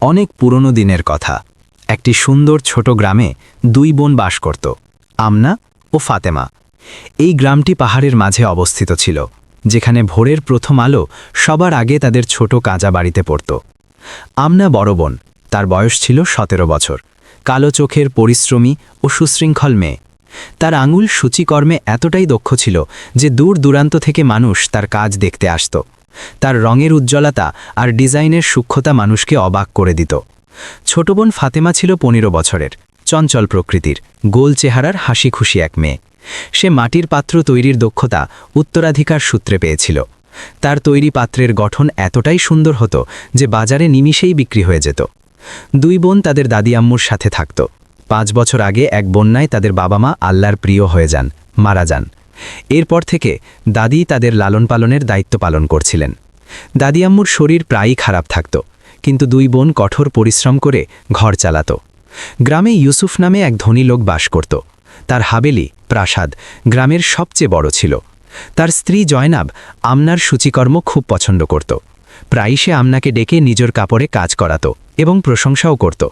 অনেক পুরনো দিনের কথা। একটি সুন্দর ছোট গ্রামে দুই বোন বাস করত, আমনা ও ফাতেমা। এই গ্রামটি পাহাড়ের মাঝে অবস্থিত ছিল, যেখানে ভোরের প্রথম আলো সবার আগে তাদের ছোট কাঁচা বাড়িতে পড়ত। আমনা বড় বোন, তার বয়স ছিল সতেরো বছর, কালো চোখের পরিশ্রমী ও সুশৃঙ্খল মেয়ে। তার আঙুল সূচিকর্মে এতটাই দক্ষ ছিল যে দূর দূরান্ত থেকে মানুষ তার কাজ দেখতে আসত। তার রঙের উজ্জ্বলতা আর ডিজাইনের সূক্ষ্মতা মানুষকে অবাক করে দিত। ছোট বোন ফাতেমা ছিল পনেরো বছরের, চঞ্চল প্রকৃতির, গোল চেহারার হাসি খুশি এক মেয়ে। সে মাটির পাত্র তৈরির দক্ষতা উত্তরাধিকার সূত্রে পেয়েছিল। তার তৈরি পাত্রের গঠন এতটাই সুন্দর হতো যে বাজারে নিমিষেই বিক্রি হয়ে যেত। দুই বোন তাদের দাদি আম্মুর সাথে থাকত। পাঁচ বছর আগে এক বন্যায় তাদের বাবা মা আল্লাহর প্রিয় হয়ে যান, মারা যান। এরপর থেকে দাদি তাদের লালন পালনের দায়িত্ব পালন করছিলেন। দাদি আম্মুর শরীর প্রায়ই খারাপ থাকত, কিন্তু দুই বোন কঠোর পরিশ্রম করে ঘর চালাত। গ্রামে ইউসুফ নামে এক ধনী লোক বাস করত। তার হাবেলি, প্রাসাদ, গ্রামের সবচেয়ে বড় ছিল। তার স্ত্রী জয়নাব আমনার সূচিকর্ম খুব পছন্দ করত। প্রায়ই সে আমনাকে ডেকে নিজের কাপড়ে কাজ করাত এবং প্রশংসাও করত।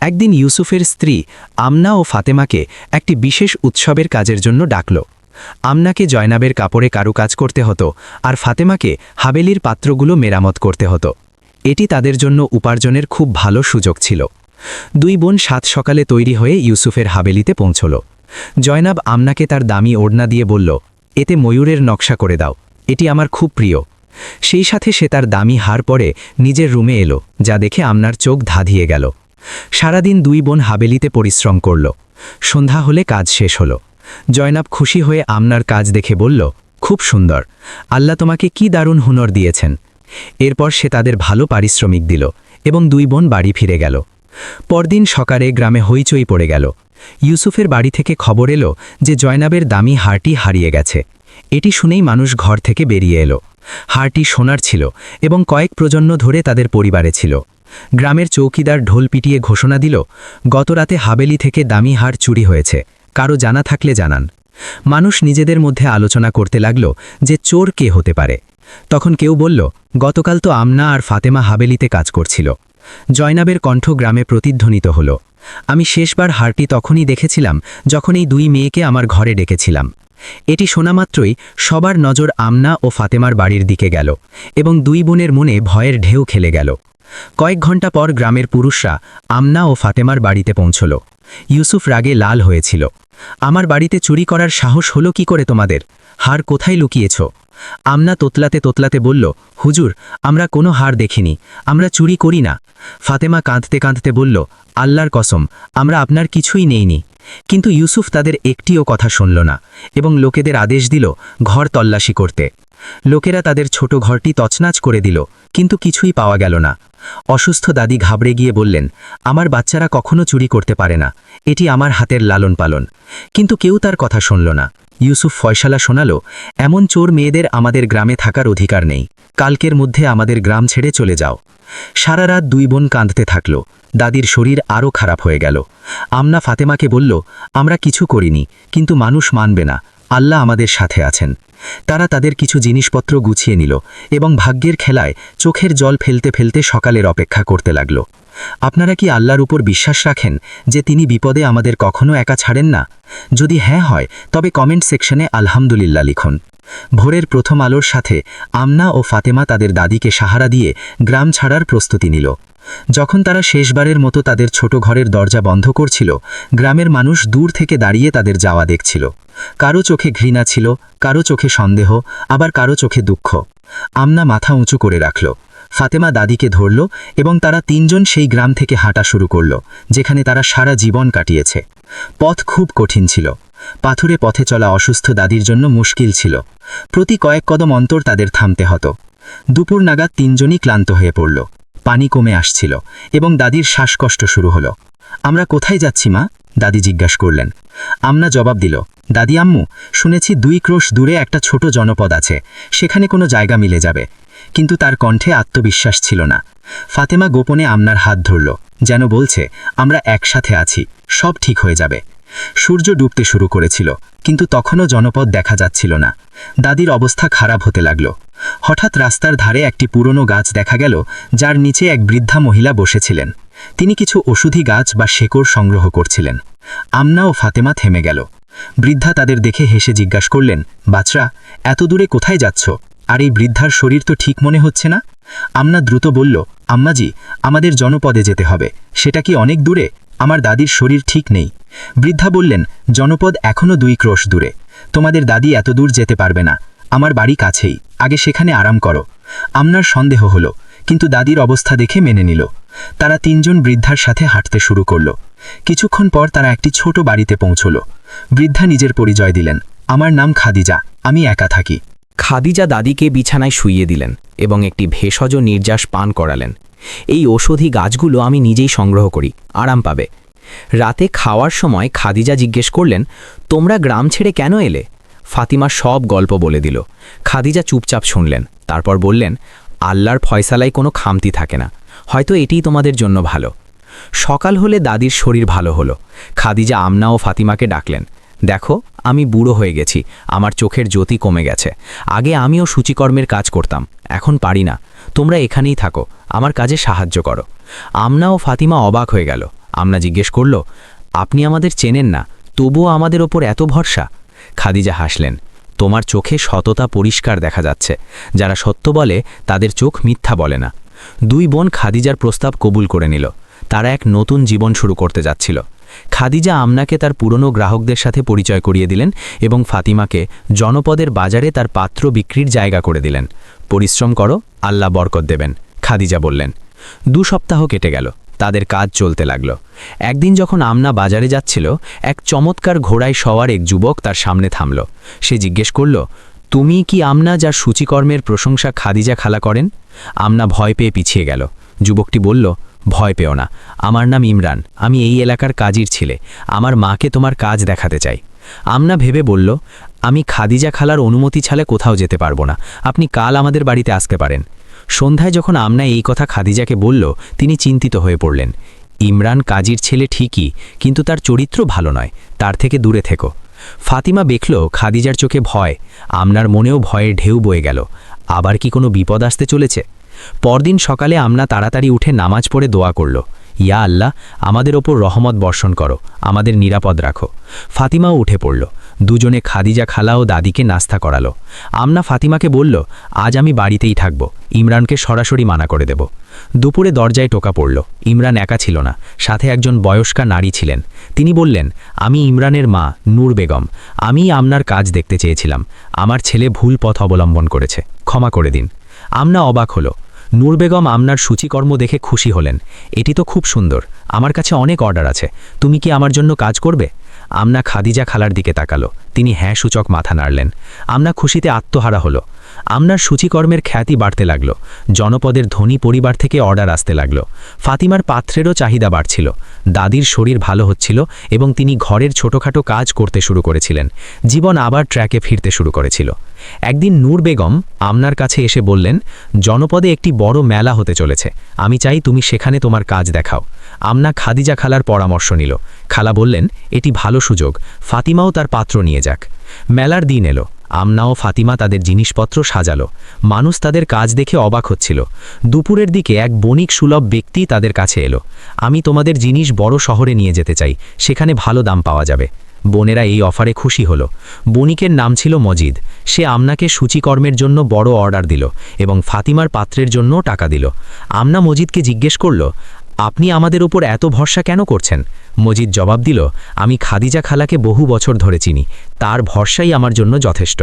একদিন ইউসুফের স্ত্রী আমনা ও ফাতেমাকে একটি বিশেষ উৎসবের কাজের জন্য ডাকল। আমনাকে জয়নাবের কাপড়ে কারুকাজ করতে হতো আর ফাতেমাকে হাবেলির পাত্রগুলো মেরামত করতে হতো। এটি তাদের জন্য উপার্জনের খুব ভালো সুযোগ ছিল। দুই বোন সাত সকালে তৈরি হয়ে ইউসুফের হাবেলিতে পৌঁছল। জয়নাব আমনাকে তার দামি ওড়না দিয়ে বলল, এতে ময়ূরের নকশা করে দাও। এটি আমার খুব প্রিয়। সেই সাথে সে তার দামি হার পরে নিজের রুমে এলো, যা দেখে আমনার চোখ ধাঁধিয়ে গেল। সারাদিন দুই বোন হাবেলিতে পরিশ্রম করল। সন্ধ্যা হলে কাজ শেষ হল। জয়নাব খুশি হয়ে আমনার কাজ দেখে বলল, খুব সুন্দর। আল্লাহ তোমাকে কি দারুণ হুনর দিয়েছেন। এরপর সে তাদের ভালো পারিশ্রমিক দিল এবং দুই বোন বাড়ি ফিরে গেল। পরদিন সকালে গ্রামে হইচই পড়ে গেল। ইউসুফের বাড়ি থেকে খবর এলো যে জয়নাবের দামি হারটি হারিয়ে গেছে। এটি শুনেই মানুষ ঘর থেকে বেরিয়ে এলো। হারটি সোনার ছিল এবং কয়েক প্রজন্ম ধরে তাদের পরিবারে ছিল। গ্রামের চৌকিদার ঢোল পিটিয়ে ঘোষণা দিল গতরাতে হাবেলি থেকে দামি হার চুরি হয়েছে। কারও জানা থাকলে জানান। মানুষ নিজেদের মধ্যে আলোচনা করতে লাগল যে চোর কে হতে পারে। তখন কেউ বলল, গতকাল তো আমনা আর ফাতেমা হাবেলিতে কাজ করছিল। জয়নাবের কণ্ঠ গ্রামে প্রতিধ্বনিত হল। আমি শেষবার হারটি তখনই দেখেছিলাম যখন এই দুই মেয়েকে আমার ঘরে ডেকেছিলাম। এটি শোনামাত্রই সবার নজর আমনা ও ফাতেমার বাড়ির দিকে গেল এবং দুই বোনের মনে ভয়ের ঢেউ খেলে গেল। কয়েক ঘণ্টা পর গ্রামের পুরুষরা আমনা ও ফাতেমার বাড়িতে পৌঁছল। ইউসুফ রাগে লাল হয়েছিল। আমার বাড়িতে চুরি করার সাহস হলো কি করে তোমাদের? হার কোথায় লুকিয়েছ? আমনা তোতলাতে তোতলাতে বলল, হুজুর, আমরা কোনো হার দেখিনি, আমরা চুরি করি না। ফাতেমা কাঁদতে কাঁদতে বলল, আল্লাহর কসম, আমরা আপনার কিছুই নেইনি। কিন্তু ইউসুফ তাদের একটিও কথা শুনল না এবং লোকেদের আদেশ দিল ঘর তল্লাশি করতে। লোকেরা তাদের ছোট ঘরটি তছনাচ করে দিল, কিন্তু কিছুই পাওয়া গেল না। অসুস্থ দাদি ঘাবড়ে গিয়ে বললেন, আমার বাচ্চারা কখনো চুরি করতে পারে না, এটি আমার হাতের লালন পালন। কিন্তু কেউ তার কথা শুনল না। ইউসুফ ফয়সালা শোনাল, এমন চোর মেয়েদের আমাদের গ্রামে থাকার অধিকার নেই। কালকের মধ্যে আমাদের গ্রাম ছেড়ে চলে যাও। সারা রাত দুই বোন কাঁদতে থাকল। দাদির শরীর আরও খারাপ হয়ে গেল। আমনা ফাতেমাকে বলল, আমরা কিছু করিনি, কিন্তু মানুষ মানবে না। আল্লাহ আমাদের সাথে আছেন। তারা তাদের কিছু জিনিসপত্র গুছিয়ে নিল এবং ভাগ্যের খেলায় চোখের জল ফেলতে ফেলতে সকালের অপেক্ষা করতে লাগল। আপনারা কি আল্লাহর উপর বিশ্বাস রাখেন যে তিনি বিপদে আমাদের কখনো একা ছাড়েন না? যদি হ্যাঁ হয়, তবে কমেন্ট সেকশনে আলহামদুলিল্লাহ লিখুন। ভোরের প্রথম আলোর সাথে আমনা ও ফাতেমা তাদের দাদিকে সাহারা দিয়ে গ্রাম ছাড়ার প্রস্তুতি নিল। যখন তারা শেষবারের মতো তাদের ছোট ঘরের দরজা বন্ধ করছিল, গ্রামের মানুষ দূর থেকে দাঁড়িয়ে তাদের যাওয়া দেখছিল। কারও চোখে ঘৃণা ছিল, কারও চোখে সন্দেহ, আবার কারও চোখে দুঃখ। আমনা মাথা উঁচু করে রাখল। ফাতেমা দাদিকে ধরল এবং তারা তিনজন সেই গ্রাম থেকে হাঁটা শুরু করল, যেখানে তারা সারা জীবন কাটিয়েছে। পথ খুব কঠিন ছিল। পাথুরে পথে চলা অসুস্থ দাদির জন্য মুশকিল ছিল। প্রতি কয়েক কদম অন্তর তাদের থামতে হতো। দুপুর নাগাদ তিনজনই ক্লান্ত হয়ে পড়ল। পানি কমে আসছিল এবং দাদির শ্বাসকষ্ট শুরু হলো। আমরা কোথায় যাচ্ছি, মা? দাদি জিজ্ঞাস করলেন। আমনা জবাব দিল, দাদি আম্মু, শুনেছি দুই ক্রোশ দূরে একটা ছোট জনপদ আছে, সেখানে কোনো জায়গা মিলে যাবে। কিন্তু তার কণ্ঠে আত্মবিশ্বাস ছিল না। ফাতেমা গোপনে আমনার হাত ধরল, যেন বলছে, আমরা একসাথে আছি, সব ঠিক হয়ে যাবে। সূর্য ডুবতে শুরু করেছিল, কিন্তু তখনও জনপদ দেখা যাচ্ছিল না। দাদির অবস্থা খারাপ হতে লাগল। হঠাৎ রাস্তার ধারে একটি পুরনো গাছ দেখা গেল, যার নিচে এক বৃদ্ধা মহিলা বসেছিলেন। তিনি কিছু ওষুধি গাছ বা শেকড় সংগ্রহ করছিলেন। আমনা ও ফাতেমা থেমে গেল। বৃদ্ধা তাদের দেখে হেসে জিজ্ঞাসা করলেন, বাচ্চা, এত দূরে কোথায় যাচ্ছ? আর এই বৃদ্ধার শরীর তো ঠিক মনে হচ্ছে না? আমনা দ্রুত বলল, আম্মাজি, আমাদের জনপদে যেতে হবে। সেটা কি অনেক দূরে? আমার দাদির শরীর ঠিক নেই। বৃদ্ধা বললেন, জনপদ এখনও দুই ক্রোশ দূরে। তোমাদের দাদি এত দূর যেতে পারবে না। আমার বাড়ি কাছেই, আগে সেখানে আরাম করো। আমনার সন্দেহ হলো, কিন্তু দাদির অবস্থা দেখে মেনে নিল। তারা তিনজন বৃদ্ধার সাথে হাঁটতে শুরু করল। কিছুক্ষণ পর তারা একটি ছোট বাড়িতে পৌঁছল। বৃদ্ধা নিজের পরিচয় দিলেন, আমার নাম খাদিজা, আমি একা থাকি। খাদিজা দাদিকে বিছানায় শুইয়ে দিলেন এবং একটি ভেষজ নির্যাস পান করালেন। এই ওষুধি গাছগুলো আমি নিজেই সংগ্রহ করি, আরাম পাবে। রাতে খাওয়ার সময় খাদিজা জিজ্ঞেস করলেন, তোমরা গ্রাম ছেড়ে কেন এলে? ফাতিমা সব গল্প বলে দিল। খাদিজা চুপচাপ শুনলেন, তারপর বললেন, আল্লাহর ফয়সালায় কোনো খামতি থাকে না। হয়তো এটিই তোমাদের জন্য ভালো। সকাল হলে দাদির শরীর ভালো হলো। খাদিজা আমনা ও ফাতিমাকে ডাকলেন, দেখো, আমি বুড়ো হয়ে গেছি, আমার চোখের জ্যোতি কমে গেছে। আগে আমিও সূচিকর্মের কাজ করতাম, এখন পারি না। তোমরা এখানেই থাকো, আমার কাজে সাহায্য করো। আমনা ও ফাতিমা অবাক হয়ে গেল। আমনা জিজ্ঞেস করল, আপনি আমাদের চেনেন না, তবুও আমাদের ওপর এত ভরসা? খাদিজা হাসলেন, তোমার চোখে সততা পরিষ্কার দেখা যাচ্ছে। যারা সত্য বলে, তাদের চোখ মিথ্যা বলে না। দুই বোন খাদিজার প্রস্তাব কবুল করে নিল। তারা এক নতুন জীবন শুরু করতে যাচ্ছিল। খাদিজা আমনাকে তার পুরনো গ্রাহকদের সাথে পরিচয় করিয়ে দিলেন এবং ফাতিমাকে জনপদের বাজারে তার পাত্র বিক্রির জায়গা করে দিলেন। পরিশ্রম করো, আল্লাহ বরকত দেবেন, খাদিজা বললেন। দু সপ্তাহ কেটে গেল। তাদের কাজ চলতে লাগল। একদিন যখন আমনা বাজারে যাচ্ছিল, এক চমৎকার ঘোড়ায় সওয়ার এক যুবক তার সামনে থামল। সে জিজ্ঞেস করল, তুমি কি আমনা যার সূচিকর্মের প্রশংসা খাদিজা খালা করেন? আমনা ভয় পেয়ে পিছিয়ে গেল। যুবকটি বলল, ভয় পেও না, আমার নাম ইমরান, আমি এই এলাকার কাজীর ছিলে, আমার মাকে তোমার কাজ দেখাতে চাই। আমনা ভেবে বলল, আমি খাদিজা খালার অনুমতি ছাড়া কোথাও যেতে পারব না, আপনি কাল আমাদের বাড়িতে আসতে পারেন। সন্ধ্যায় যখন আমনা এই কথা খাদিজাকে বলল, তিনি চিন্তিত হয়ে পড়লেন। ইমরান কাজীর ছেলে ঠিকই, কিন্তু তার চরিত্র ভালো নয়, তার থেকে দূরে থেকো। ফাতিমা দেখল খাদিজার চোখে ভয়, আমনার মনেও ভয়ের ঢেউ বয়ে গেল। আবার কি কোনো বিপদ আসতে চলেছে? পরদিন সকালে আমনা তাড়াতাড়ি উঠে নামাজ পড়ে দোয়া করল। ইয়া আল্লাহ, আমাদের ওপর রহমত বর্ষণ করো, আমাদের নিরাপদ রাখো। ফাতিমাও উঠে পড়ল। দুজনে খাদিজা খালা ও দাদিকে নাস্তা করালো। আমনা ফাতিমাকে বলল, আজ আমি বাড়িতেই থাকব, ইমরানকে সরাসরি মানা করে দেব। দুপুরে দরজায় টোকা পড়ল, ইমরান একা ছিল না, সাথে একজন বয়স্কা নারী ছিলেন। তিনি বললেন, আমি ইমরানের মা, নূর বেগম। আমি আমনার কাজ দেখতে চেয়েছিলাম। আমার ছেলে ভুল পথ অবলম্বন করেছে, ক্ষমা করে দিন। আমনা অবাক হলো। নূর বেগম আমনার সূচিকর্ম দেখে খুশি হলেন, এটি তো খুব সুন্দর, আমার কাছে অনেক অর্ডার আছে, তুমি কি আমার জন্য কাজ করবে? আমনা খাদিজা খালার দিকে তাকালো। তিনি হ্যাঁ সূচক মাথা নাড়লেন। আমনা খুশিতে আত্মহারা হলো। আমনার সূচিকর্মের খ্যাতি বাড়তে লাগল। জনপদের ধনী পরিবার থেকে অর্ডার আসতে লাগল। ফাতিমার পাত্রেরও চাহিদা বাড়ছিল। দাদির শরীর ভালো হচ্ছিল এবং তিনি ঘরের ছোটখাটো কাজ করতে শুরু করেছিলেন। জীবন আবার ট্র্যাকে ফিরতে শুরু করেছিল। একদিন নূর বেগম আমনার কাছে এসে বললেন, জনপদে একটি বড় মেলা হতে চলেছে। আমি চাই তুমি সেখানে তোমার কাজ দেখাও। আমনা খাদিজা খালার পরামর্শ নিল। খালা বললেন, এটি ভালো সুযোগ। ফাতিমাও তার পাত্র নিয়ে যাক। মেলার দিন এলো। আমনা ও ফাতিমা তাদের জিনিসপত্র সাজালো। মানুষ তাদের কাজ দেখে অবাক হচ্ছিল। দুপুরের দিকে এক বণিক সুলভ ব্যক্তি তাদের কাছে এলো। আমি তোমাদের জিনিস বড় শহরে নিয়ে যেতে চাই। সেখানে ভালো দাম পাওয়া যাবে। বোনেরা এই অফারে খুশি হল। বণিকের নাম ছিল মজিদ। সে আমনাকে সূচিকর্মের জন্য বড় অর্ডার দিল এবং ফাতিমার পাত্রের জন্যও টাকা দিল। আমনা মজিদকে জিজ্ঞেস করল আপনি আমাদের ওপর এত ভরসা কেন করছেন? মজিদ জবাব দিল, আমি খাদিজা খালাকে বহু বছর ধরে চিনি। তার ভরসাই আমার জন্য যথেষ্ট।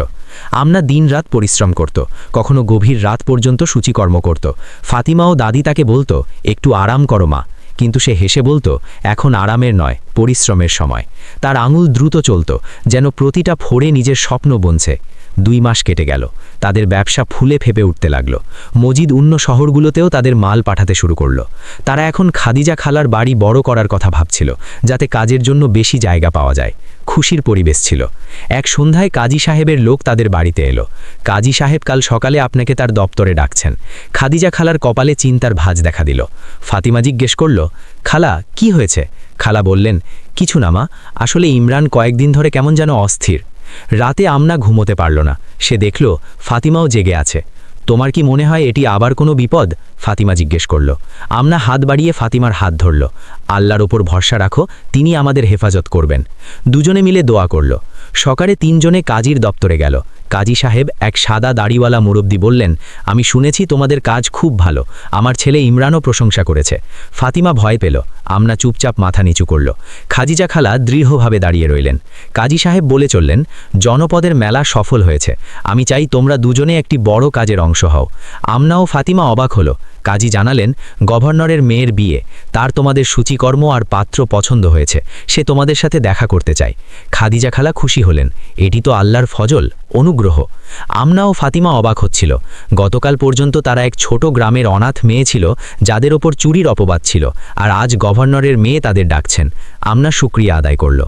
আমনা দিন রাত পরিশ্রম করত, কখনো গভীর রাত পর্যন্ত সূচিকর্ম করত। ফাতিমা ও দাদি তাকে বলতো, একটু আরাম করো মা। কিন্তু সে হেসে বলতো, এখন আরামের নয়, পরিশ্রমের সময়। তার আঙুল দ্রুত চলত, যেন প্রতিটা ফোড়ে নিজের স্বপ্ন বনছে। দুই মাস কেটে গেল। তাদের ব্যবসা ফুলে ফেপে উঠতে লাগল। মজিদ অন্য শহরগুলোতেও তাদের মাল পাঠাতে শুরু করল। তারা এখন খাদিজা খালার বাড়ি বড় করার কথা ভাবছিল, যাতে কাজের জন্য বেশি জায়গা পাওয়া যায়। খুশির পরিবেশ ছিল। এক সন্ধ্যায় কাজী সাহেবের লোক তাদের বাড়িতে এলো। কাজী সাহেব কাল সকালে আপনাকে তার দপ্তরে ডাকছেন। খাদিজা খালার কপালে চিন্তার ভাজ দেখা দিল। ফাতিমা জিজ্ঞেস করল, খালা, কি হয়েছে? খালা বললেন, কিছু না মা, আসলে ইমরান কয়েকদিন ধরে কেমন যেন অস্থির। রাতে আমনা ঘুমোতে পারল না। সে দেখল, ফাতিমাও জেগে আছে। তোমার কি মনে হয় এটি আবার কোনো বিপদ? ফাতিমা জিজ্ঞেস করল। আমনা হাত বাড়িয়ে ফাতিমার হাত ধরল। আল্লাহর ওপর ভরসা রাখো, তিনি আমাদের হেফাজত করবেন। দুজনে মিলে দোয়া করল। সকালে তিনজনে কাজীর দপ্তরে গেল। কাজী সাহেব এক সাদা দাড়িওয়ালা মুরব্বী বললেন, আমি শুনেছি তোমাদের কাজ খুব ভালো। আমার ছেলে ইমরানও প্রশংসা করেছে। ফাতিমা ভয় পেল। আমনা চুপচাপ মাথা নিচু করল। খাজিজা খালা দৃঢ়ভাবে দাঁড়িয়ে রইলেন। কাজী সাহেব বলে চললেন, জনপদের মেলা সফল হয়েছে। আমি চাই তোমরা দুজনে একটি বড় কাজের অংশ হও। আমনা ও ফাতিমা অবাক হলো। কাজী জানালেন, গভর্নরের মেয়ের বিয়ে। তার তোমাদের সূচিকর্ম আর পাত্র পছন্দ হয়েছে। সে তোমাদের সাথে দেখা করতে চায়। খাদিজা খালা খুশি হলেন। এটি তো আল্লাহর ফজল, অনুগ্রহ। আমনা ও ফাতিমা অবাক হচ্ছিল। গতকাল পর্যন্ত তারা এক ছোট গ্রামের অনাথ মেয়ে ছিল, যাদের ওপর চুরির অপবাদ ছিল, আর আজ গভর্নরের মেয়ে তাদের ডাকছেন। আমনা শুক্রিয়া আদায় করল।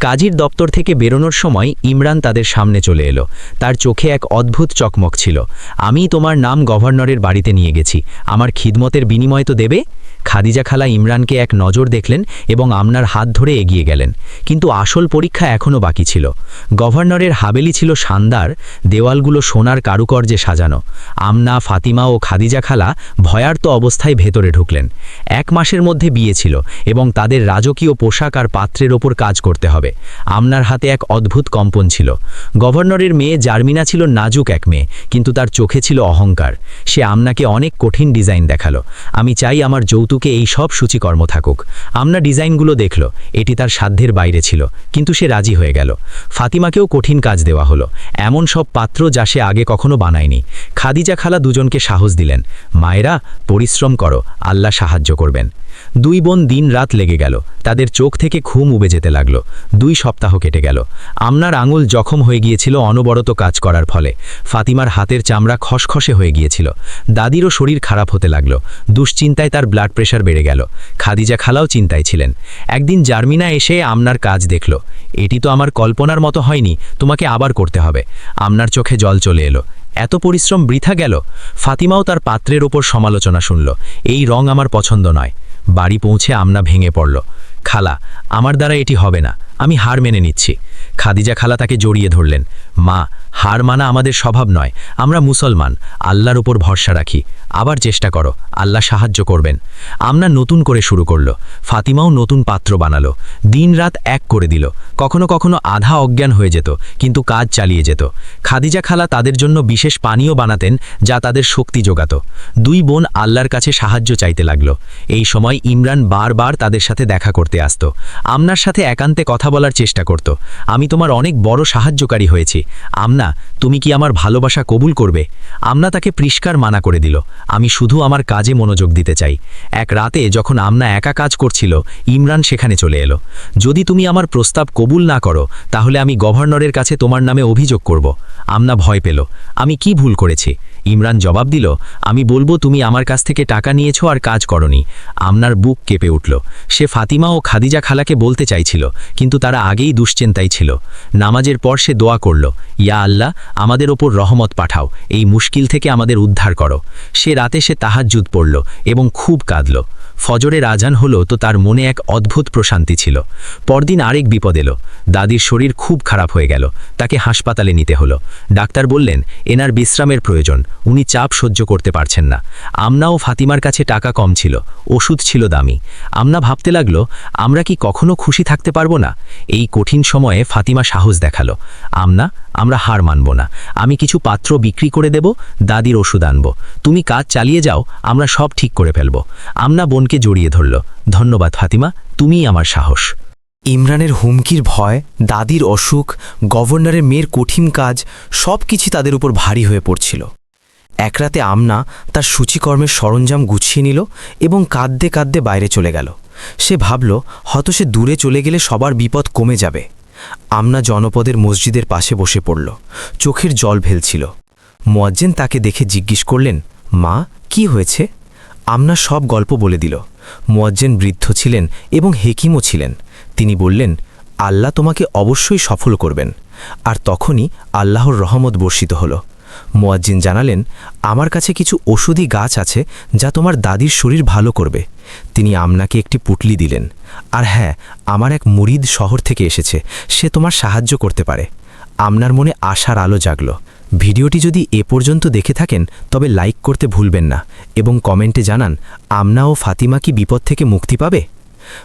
কাজীর দপ্তর থেকে বেরোনোর সময় ইমরান তাদের সামনে চলে এলো। তার চোখে এক অদ্ভুত চকমক ছিল। আমি তোমার নাম গভর্নরের বাড়িতে নিয়ে গেছি। আমার খিদমতের বিনিময় তো দেবে? খাদিজা খালা ইমরানকে এক নজর দেখলেন এবং আমনার হাত ধরে এগিয়ে গেলেন। কিন্তু আসল পরীক্ষা এখনও বাকি ছিল। গভর্নরের হাবেলি ছিল শানদার, দেওয়ালগুলো সোনার কারুকর্যে সাজানো। আমনা, ফাতিমা ও খাদিজা খালা ভয়ার্ত অবস্থায় ভেতরে ঢুকলেন। এক মাসের মধ্যে বিয়ে ছিল এবং তাদের রাজকীয় পোশাক আর পাত্রের ওপর কাজ করতে হবে। আমনার হাতে এক অদ্ভুত কম্পন ছিল। গভর্নরের মেয়ে জার্মিনা ছিল নাজুক এক মেয়ে, কিন্তু তার চোখে ছিল অহংকার। সে আমনাকে অনেক কঠিন ডিজাইন দেখাল। আমি চাই আমার যৌতুকে এই সব সূচিকর্ম থাকুক। আমরা ডিজাইনগুলো দেখল, এটি তার সাধ্যের বাইরে ছিল, কিন্তু সে রাজি হয়ে গেল। ফাতিমাকেও কঠিন কাজ দেওয়া হলো। এমন সব পাত্র যা সে আগে কখনো বানায়নি। খাদিজা খালা দুজনকে সাহস দিলেন। মায়েরা, পরিশ্রম করো, আল্লাহ সাহায্য করবেন। দুই বোন দিন রাত লেগে গেল। তাদের চোখ থেকে ঘুম উবে যেতে লাগল। দুই সপ্তাহ কেটে গেল। আমনার আঙুল জখম হয়ে গিয়েছিল অনবরত কাজ করার ফলে। ফাতিমার হাতের চামড়া খসখসে হয়ে গিয়েছিল। দাদিরও শরীর খারাপ হতে লাগল। দুশ্চিন্তায় তার ব্লাড প্রেশার বেড়ে গেল। খাদিজা খালাও চিন্তায় ছিলেন। একদিন জার্মিনা এসে আমনার কাজ দেখল। এটি তো আমার কল্পনার মতো হয়নি, তোমাকে আবার করতে হবে। আমনার চোখে জল চলে এলো। এত পরিশ্রম বৃথা গেল? ফাতিমাও তার পাত্রের ওপর সমালোচনা শুনল। এই রং আমার পছন্দ নয়। বাড়ি পৌঁছে আমনা ভেঙে পড়ল। খালা, আমার দ্বারা এটি হবে না। আমি হার মেনে নিচ্ছি। খাদিজা খালা তাকে জড়িয়ে ধরলেন। মা হার মানা আমাদের স্বভাব নয়। আমরা মুসলমান, আল্লাহর উপর ভরসা রাখি। আবার চেষ্টা করো, আল্লাহ সাহায্য করবেন। আমরা নতুন করে শুরু করল। ফাতিমাও নতুন পাত্র বানালো। দিন রাত এক করে দিল। কখনো কখনো আধা অজ্ঞান হয়ে যেত, কিন্তু কাজ চালিয়ে যেত। খাদিজা খালা তাদের জন্য বিশেষ পানীয় বানাতেন, যা তাদের শক্তি যোগাত। দুই বোন আল্লাহর কাছে সাহায্য চাইতে লাগল। এই সময় ইমরান বারবার তাদের সাথে দেখা করতে আসত। আমনার সাথে একান্তে কথা বলার চেষ্টা করত। আমি তোমার অনেক বড় সাহায্যকারী হয়েছি। আমনা তুমি কি আমার ভালোবাসা কবুল করবে? আমনা তাকে পরিষ্কার মানা করে দিল। আমি শুধু আমার কাজে মনোযোগ দিতে চাই। এক রাতে যখন আমনা একা কাজ করছিল, ইমরান সেখানে চলে এলো। যদি তুমি আমার প্রস্তাব কবুল না করো, তাহলে আমি গভর্নরের কাছে তোমার নামে অভিযোগ করব। আমনা ভয় পেল। আমি কি ভুল করেছি? ইমরান জবাব দিল, আমি বলব তুমি আমার কাছ থেকে টাকা নিয়েছো আর কাজ করনি। আমনার বুক কেঁপে উঠল। সে ফাতিমা ও খাদিজা খালাকে বলতে চাইছিল, কিন্তু তারা আগেই দুশ্চিন্তাই ছিল। নামাজের পর সে দোয়া করল, ইয়া আল্লাহ, আমাদের ওপর রহমত পাঠাও, এই মুশকিল থেকে আমাদের উদ্ধার করো। সে রাতে সে তাহাজুদ পড়ল এবং খুব কাঁদল। ফজরের আজান হলো তো তার মনে এক অদ্ভুত প্রশান্তি ছিল। পরদিন আরেক বিপদ এলো। দাদির শরীর খুব খারাপ হয়ে গেল। তাকে হাসপাতালে নিতে হলো। ডাক্তার বললেন, এনার বিশ্রামের প্রয়োজন। উনি চাপ সহ্য করতে পারছেন না। আমনা ও ফাতিমার কাছে টাকা কম ছিল। ওষুধ ছিল দামি। আমনা ভাবতে লাগল, আমরা কি কখনো খুশি থাকতে পারব না? এই কঠিন সময়ে ফাতিমা সাহস দেখাল। আমনা আমরা হার মানব না। আমি কিছু পাত্র বিক্রি করে দেব, দাদির ওষুধ আনব। তুমি কাজ চালিয়ে যাও, আমরা সব ঠিক করে ফেলব। আমনা বোনকে জড়িয়ে ধরল। ধন্যবাদ, ফাতিমা, তুমিই আমার সাহস। ইমরানের হুমকির ভয়, দাদির অসুখ, গভর্নরের মেয়ের কঠিন কাজ সব কিছু তাদের উপর ভারী হয়ে পড়ছিল। এক রাতে আমনা তার সূচিকর্মের সরঞ্জাম গুছিয়ে নিল এবং কাঁদতে কাঁদতে বাইরে চলে গেল। সে ভাবল, হয়তো সে দূরে চলে গেলে সবার বিপদ কমে যাবে। আমনা জনপদের মসজিদের পাশে বসে পড়ল। চোখের জল ভেলছিল। মোয়াজ্জেন তাকে দেখে জিজ্ঞেস করলেন, মা, কি হয়েছে? আমনা সব গল্প বলে দিল। মোয়াজ্জেন বৃদ্ধ ছিলেন এবং হেকিমও ছিলেন। তিনি বললেন, আল্লাহ তোমাকে অবশ্যই সফল করবেন। আর তখনই আল্লাহর রহমত বর্ষিত হল। মোয়াজ্জিন জানালেন, আমার কাছে কিছু ওষুধি গাছ আছে যা তোমার দাদির শরীর ভালো করবে। তিনি আমনাকে একটি পুটলি দিলেন। আর হ্যাঁ আমার এক মুরিদ শহর থেকে এসেছে, সে তোমার সাহায্য করতে পারে। আপনার মনে আশার আলো জাগল। ভিডিওটি যদি এ পর্যন্ত দেখে থাকেন, তবে লাইক করতে ভুলবেন না এবং কমেন্টে জানান, আমনা ও ফাতিমা কি বিপদ থেকে মুক্তি পাবে?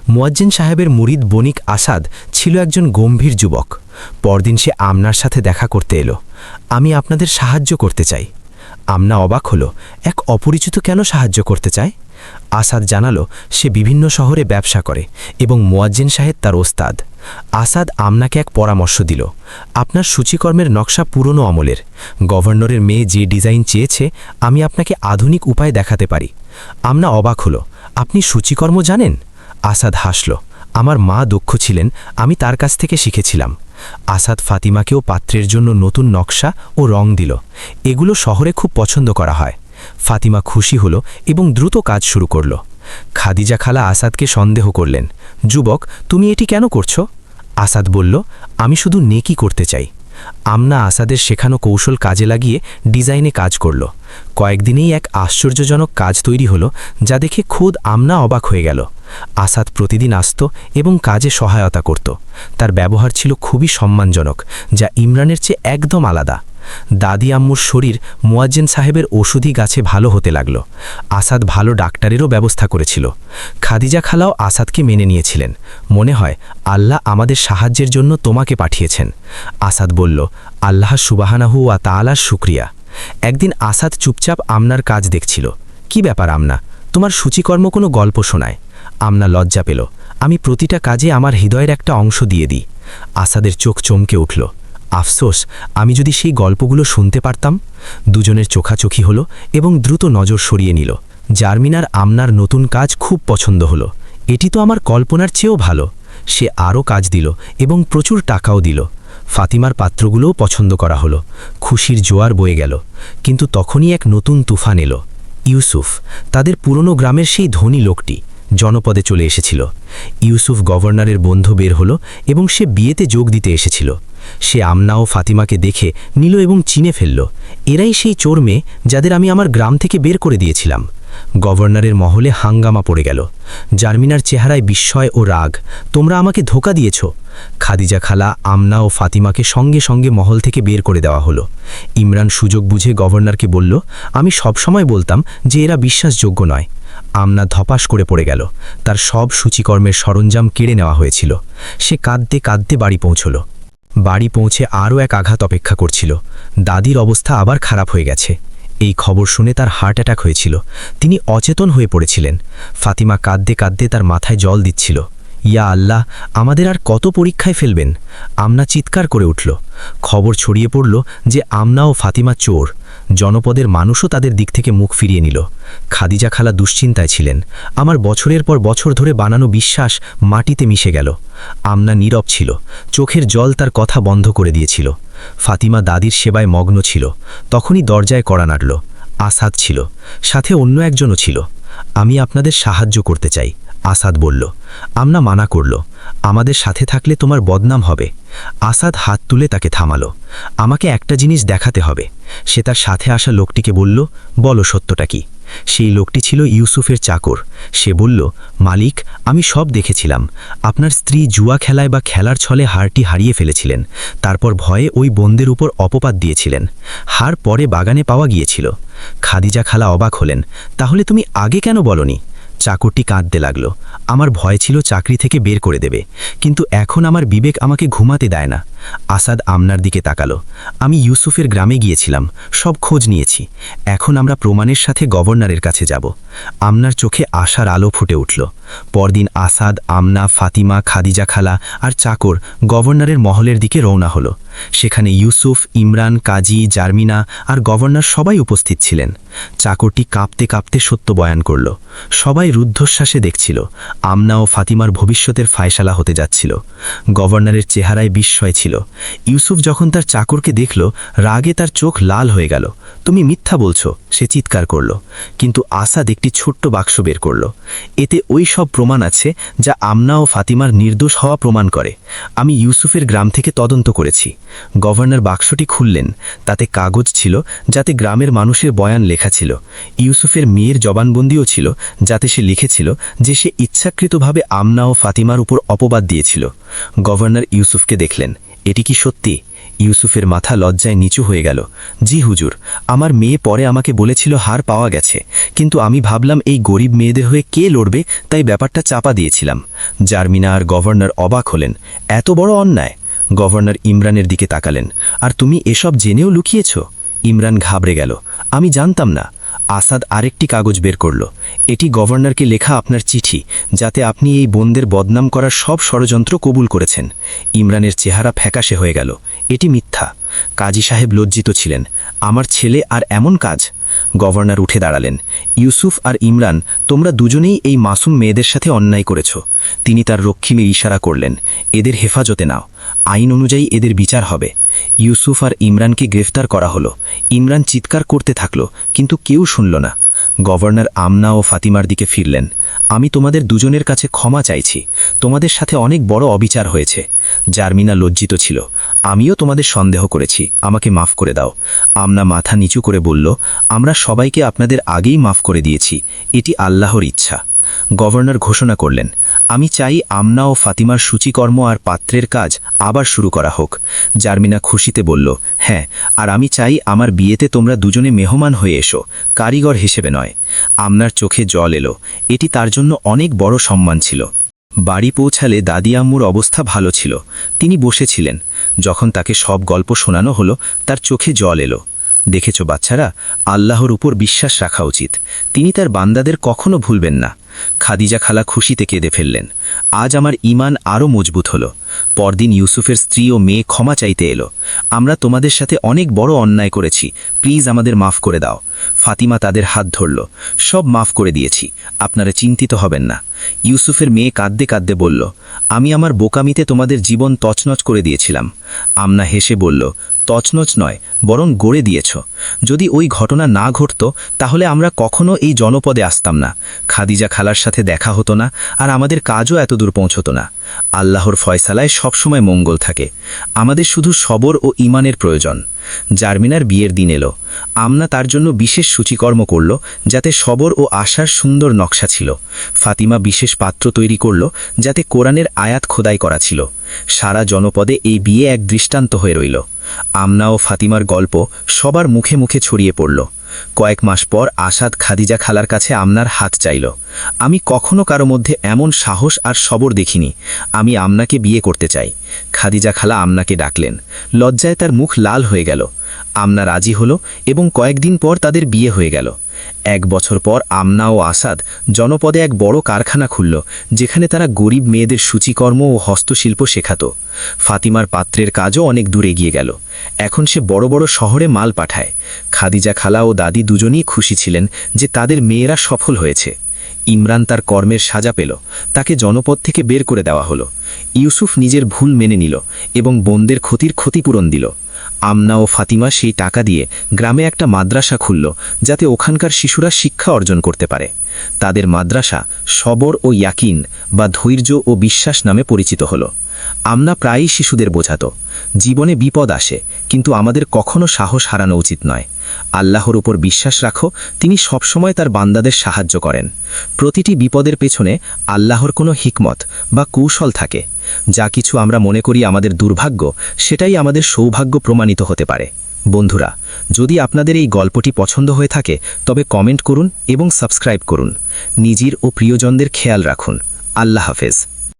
মুয়াজ্জিন সাহেবের মুরিদ বণিক আসাদ ছিল একজন গম্ভীর যুবক। পরদিন সে আমনার সাথে দেখা করতে এলো। আমি আপনাদের সাহায্য করতে চাই। আমনা অবাক হলো, এক অপরিচিত কেন সাহায্য করতে চায়? আসাদ জানালো, সে বিভিন্ন শহরে ব্যবসা করে এবং মোয়াজ্জিন সাহেব তার ওস্তাদ। আসাদ আমনাকে এক পরামর্শ দিল, আপনার সূচিকর্মের নকশা পুরনো আমলের। গভর্নরের মেয়ে যে ডিজাইন চেয়েছে, আমি আপনাকে আধুনিক উপায় দেখাতে পারি। আমনা অবাক হলো, আপনি সূচিকর্ম জানেন? আসাদ হাসল, আমার মা দক্ষ ছিলেন, আমি তার কাছ থেকে শিখেছিলাম। আসাদ ফাতিমাকেও পাত্রের জন্য নতুন নকশা ও রং দিল, এগুলো শহরে খুব পছন্দ করা হয়। ফাতিমা খুশি হল এবং দ্রুত কাজ শুরু করল। খাদিজা খালা আসাদকে সন্দেহ করলেন, যুবক, তুমি এটি কেন করছ? আসাদ বলল, আমি শুধু নেকি করতে চাই। আমনা আসাদের শেখানো কৌশল কাজে লাগিয়ে ডিজাইনে কাজ করল। কয়েকদিনেই এক আশ্চর্যজনক কাজ তৈরি হলো, যা দেখে খোদ আমনা অবাক হয়ে গেল। আসাদ প্রতিদিন আসত এবং কাজে সহায়তা করত। তার ব্যবহার ছিল খুবই সম্মানজনক, যা ইমরানের চেয়ে একদম আলাদা। দাদি আম্মুর শরীর মুয়াজ্জেন সাহেবের ওষুধি গাছে ভালো হতে লাগল। আসাদ ভালো ডাক্তারেরও ব্যবস্থা করেছিল। খাদিজা খালাও আসাদকে মেনে নিয়েছিলেন। মনে হয়, আল্লাহ আমাদের সাহায্যের জন্য তোমাকে পাঠিয়েছেন। আসাদ বলল, আল্লাহ সুবাহানাহু আ তালার শুক্রিয়া। একদিন আসাদ চুপচাপ আমনার কাজ দেখছিল। কি ব্যাপার আমনা? তোমার সূচিকর্ম কোনো গল্প শোনায়। আমনা লজ্জা পেল। আমি প্রতিটা কাজে আমার হৃদয়ের একটা অংশ দিয়ে দিই। আসাদের চোখ চমকে উঠল। আফসোস, আমি যদি সেই গল্পগুলো শুনতে পারতাম। দুজনের চোখাচোখি হলো এবং দ্রুত নজর সরিয়ে নিল। জার্মিনার আমনার নতুন কাজ খুব পছন্দ হলো। এটি তো আমার কল্পনার চেয়েও ভালো। সে আরও কাজ দিল এবং প্রচুর টাকাও দিল। ফাতিমার পাত্রগুলোও পছন্দ করা হলো। খুশির জোয়ার বয়ে গেল। কিন্তু তখনই এক নতুন তুফান এলো। ইউসুফ, তাদের পুরনো গ্রামের সেই ধনী লোকটি, জনপদে চলে এসেছিল। ইউসুফ গভর্নরের বন্ধু বের হলো এবং সে বিয়েতে যোগ দিতে এসেছিল। সে আমনা ও ফাতিমাকে দেখে নিল এবং চিনে ফেলল। এরাই সেই চোর মেয়ে যাদের আমি আমার গ্রাম থেকে বের করে দিয়েছিলাম। গভর্নরের মহলে হাঙ্গামা পড়ে গেল। জার্মিনার চেহারায় বিস্ময় ও রাগ। তোমরা আমাকে ধোকা দিয়েছ। খাদিজা খালা আমনা ও ফাতিমাকে সঙ্গে সঙ্গে মহল থেকে বের করে দেওয়া হলো। ইমরান সুযোগ বুঝে গভর্নরকে বলল, আমি সবসময় বলতাম যে এরা বিশ্বাসযোগ্য নয়। আমনা ধপাস করে পড়ে গেল। তার সব সূচিকর্মের সরঞ্জাম কেড়ে নেওয়া হয়েছিল। সে কাঁদতে কাঁদতে বাড়ি পৌঁছল। বাড়ি পৌঁছে আরও এক আঘাত অপেক্ষা করছিল। দাদির অবস্থা আবার খারাপ হয়ে গেছে। এই খবর শুনে তার হার্ট অ্যাটাক হয়েছিল। তিনি অচেতন হয়ে পড়েছিলেন। ফাতিমা কাঁদতে কাঁদতে তার মাথায় জল দিচ্ছিল। ইয়া আল্লাহ, আমাদের আর কত পরীক্ষায় ফেলবেন? আমনা চিৎকার করে উঠল। খবর ছড়িয়ে পড়ল যে আমনা ও ফাতিমা চোর। জনপদের মানুষও তাদের দিক থেকে মুখ ফিরিয়ে নিল। খাদিজা খালা দুশ্চিন্তায় ছিলেন। আমার বছরের পর বছর ধরে বানানো বিশ্বাস মাটিতে মিশে গেল। আমনা নীরব ছিল। চোখের জল তার কথা বন্ধ করে দিয়েছিল। ফাতিমা দাদির সেবায় মগ্ন ছিল। তখনই দরজায় কড়া নাড়ল। আসাদ ছিল। সাথে অন্য একজনও ছিল। আমি আপনাদের সাহায্য করতে চাই, আসাদ বলল। আমনা মানা করল। আমাদের সাথে থাকলে তোমার বদনাম হবে। আসাদ হাত তুলে তাকে থামালো। আমাকে একটা জিনিস দেখাতে হবে। সে তার সাথে আসা লোকটিকে বলল, বলো সত্যটা কি? সেই লোকটি ছিল ইউসুফের চাকর। সে বলল, মালিক, আমি সব দেখেছিলাম। আপনার স্ত্রী জুয়া খেলায় বা খেলার ছলে হারটি হারিয়ে ফেলেছিলেন। তারপর ভয়ে ওই বন্দের উপর অপপাত দিয়েছিলেন। হার পরে বাগানে পাওয়া গিয়েছিল। খাদিজা খালা অবাক হলেন, তাহলে তুমি আগে কেন বলনি? চাকরটি কাঁদতে লাগল। আমার ভয় ছিল চাকরি থেকে বের করে দেবে। কিন্তু এখন আমার বিবেক আমাকে ঘুমাতে দেয় না। আসাদ আমনার দিকে তাকালো। আমি ইউসুফের গ্রামে গিয়েছিলাম, সব খোঁজ নিয়েছি। এখন আমরা প্রমাণের সাথে গভর্নরের কাছে যাব। আমনার চোখে আশার আলো ফুটে উঠল। পরদিন আসাদ, আমনা, ফাতিমা, খাদিজা খালা আর চাকর গভর্নরের মহলের দিকে রওনা হলো। সেখানে ইউসুফ, ইমরান, কাজী, জার্মিনা আর গভর্নর সবাই উপস্থিত ছিলেন। চাকরটি কাঁপতে কাঁপতে সত্য বয়ান করল। সবাই রুদ্ধশ্বাসে দেখছিল। আমনা ও ফাতিমার ভবিষ্যতের ফায়সালা হতে যাচ্ছিল। গভর্নরের চেহারায় বিস্ময় ছিল। ইউসুফ যখন তার চাকরকে দেখল, রাগে তার চোখ লাল হয়ে গেল। তুমি মিথ্যা বলছো, সে চিৎকার করল। কিন্তু আসাদ একটি ছোট্ট বাক্স বের করল। এতে ওই সব প্রমাণ আছে, যা আমনা ও ফাতিমার নির্দোষ হওয়া প্রমাণ করে। আমি ইউসুফের গ্রাম থেকে তদন্ত করেছি। গভর্নর বাক্সটি খুললেন। তাতে কাগজ ছিল, যাতে গ্রামের মানুষের বয়ান লেখা ছিল। ইউসুফের মেয়ের জবানবন্দিও ছিল, যাতে সে লিখেছিল যে সে ইচ্ছাকৃতভাবে আমনা ও ফাতিমার উপর অপবাদ দিয়েছিল। গভর্নর ইউসুফকে দেখলেন। এটি কি সত্যি? ইউসুফের মাথা লজ্জায় নিচু হয়ে গেল। জি হুজুর, আমার মেয়ে পরে আমাকে বলেছিল হার পাওয়া গেছে, কিন্তু আমি ভাবলাম এই গরিব মেয়েদের হয়ে কে লড়বে, তাই ব্যাপারটা চাপা দিয়েছিলাম। জার্মিনা আর গভর্নর অবাক হলেন। এত বড় অন্যায়! গভর্নর ইমরানের দিকে তাকালেন। আর তুমি এসব জেনেও লুকিয়েছ? ইমরান ঘাবড়ে গেল। আমি জানতাম না। আসাদ আরেকটি কাগজ বের করল। এটি গভর্নরকে লেখা আপনার চিঠি, যাতে আপনি এই বোনদের বদনাম করার সব ষড়যন্ত্র কবুল করেছেন। ইমরানের চেহারা ফ্যাকাশে হয়ে গেল। এটি মিথ্যা। কাজী সাহেব লজ্জিত ছিলেন। আমার ছেলে আর এমন কাজ? গভর্নর উঠে দাঁড়ালেন। ইউসুফ আর ইমরান, তোমরা দুজনেই এই মাসুম মেয়েদের সাথে অন্যায় করেছ। তিনি তার রক্ষিমে ইশারা করলেন। এদের হেফাজতে নাও। আইন অনুযায়ী এদের বিচার হবে। ইউসুফ আর ইমরানকে গ্রেফতার করা হলো। ইমরান চিৎকার করতে থাকল, কিন্তু কেউ শুনল না। গভর্নর আমনা ও ফাতিমার দিকে ফিরলেন। আমি তোমাদের দুজনের কাছে ক্ষমা চাইছি। তোমাদের সাথে অনেক বড় অবিচার হয়েছে। জার্মিনা লজ্জিত ছিল। আমিও তোমাদের সন্দেহ করেছি। আমাকে মাফ করে দাও। আমনা মাথা নিচু করে বলল, আমরা সবাইকে আপনাদের আগেই মাফ করে দিয়েছি। এটি আল্লাহর ইচ্ছা। গভর্নর ঘোষণা করলেন, আমি চাই আমনা ও ফাতিমার সূচিকর্ম আর পাত্রের কাজ আবার শুরু করা হোক। জার্মিনা খুশিতে বলল হ্যাঁ আর আমি চাই আমার বিয়েতে তোমরা দুজনে মেহমান হয়ে এসো, কারিগর হিসেবে নয়। আমনার চোখে জল এলো, এটি তার জন্য অনেক বড় সম্মান ছিল। বাড়ি পৌঁছালে দাদি আম্মুর অবস্থা ভালো ছিল, তিনি বসেছিলেন, যখন তাকে সব গল্প শোনানো হলো, তার চোখে জল এলো। দেখেছ বাচ্চারা, আল্লাহর উপর বিশ্বাস রাখা উচিত। তিনি তার বান্দাদের কখনো ভুলবেন না। খাদিজা খালা খুশিতে কেঁদে ফেললেন। আজ আমার ইমান আরও মজবুত হলো। পরদিন ইউসুফের স্ত্রী ও মেয়ে ক্ষমা চাইতে এলো। আমরা তোমাদের সাথে অনেক বড় অন্যায় করেছি। প্লিজ আমাদের মাফ করে দাও। ফাতিমা তাদের হাত ধরল। সব মাফ করে দিয়েছি। আপনারা চিন্তিত হবেন না। ইউসুফের মেয়ে কাঁদতে কাঁদতে বলল, আমি আমার বোকামিতে তোমাদের জীবন তছনছ করে দিয়েছিলাম। আমনা হেসে বলল তছনছ নয়, বরং গড়ে দিয়েছ। যদি ওই ঘটনা না ঘটত, তাহলে আমরা কখনো এই জনপদে আসতাম না। খাদিজা খালার সাথে দেখা হতো না, আর আমাদের কাজও এতদূর পৌঁছত না। আল্লাহর ফয়সালায় সবসময় মঙ্গল থাকে। আমাদের শুধু সবর ও ইমানের প্রয়োজন। জার্মিনার বিয়ের দিন এলো। আমনা তার জন্য বিশেষ সূচিকর্ম করল, যাতে সবর ও আশার সুন্দর নকশা ছিল। ফাতিমা বিশেষ পাত্র তৈরি করল, যাতে কোরআনের আয়াত খোদাই করা ছিল। সারা জনপদে এই বিয়ে এক দৃষ্টান্ত হয়ে রইল। আমনা ও ফাতিমার গল্প সবার মুখে মুখে ছড়িয়ে পড়ল। কয়েক মাস পর আসাদ খাদিজা খালার কাছে আমনার হাত চাইল। আমি কখনো কারও মধ্যে এমন সাহস আর সবর দেখিনি। আমি আমনাকে বিয়ে করতে চাই। খাদিজা খালা আমনাকে ডাকলেন। লজ্জায় তার মুখ লাল হয়ে গেল। আমনা রাজি হল এবং কয়েকদিন পর তাদের বিয়ে হয়ে গেল। এক বছর পর আমনা ও আসাদ জনপদে এক বড় কারখানা খুলল, যেখানে তারা গরিব মেয়েদের সূচিকর্ম ও হস্তশিল্প শেখাত। ফাতিমার পাত্রের কাজও অনেক দূর এগিয়ে গেল। এখন সে বড় বড় শহরে মাল পাঠায়। খাদিজা খালা ও দাদি দুজনেই খুশি ছিলেন যে তাদের মেয়েরা সফল হয়েছে। ইমরান তার কর্মের সাজা পেল, তাকে জনপদ থেকে বের করে দেওয়া হলো। ইউসুফ নিজের ভুল মেনে নিল এবং বোনদের ক্ষতির ক্ষতিপূরণ দিল। আমনা ও ফাতিমা সেই টাকা দিয়ে গ্রামে একটা মাদ্রাসা খুলল, যাতে ওখানকার শিশুরা শিক্ষা অর্জন করতে পারে। তাদের মাদ্রাসা সবর ও ইয়াকিন বা ধৈর্য ও বিশ্বাস নামে পরিচিত হল। আমনা প্রায়ই শিশুদের বোঝাত, জীবনে বিপদ আসে, কিন্তু আমাদের কখনো সাহস হারানো উচিত নয়। আল্লাহর উপর বিশ্বাস রাখো, তিনি সবসময় তার বান্দাদের সাহায্য করেন। প্রতিটি বিপদের পেছনে আল্লাহর কোনো হিকমত বা কৌশল থাকে। যা কিছু আমরা মনে করি আমাদের দুর্ভাগ্য, সেটাই আমাদের সৌভাগ্য প্রমাণিত হতে পারে। বন্ধুরা, যদি আপনাদের এই গল্পটি পছন্দ হয়ে থাকে, তবে কমেন্ট করুন এবং সাবস্ক্রাইব করুন। নিজের ও প্রিয়জনদের খেয়াল রাখুন। আল্লাহ হাফেজ।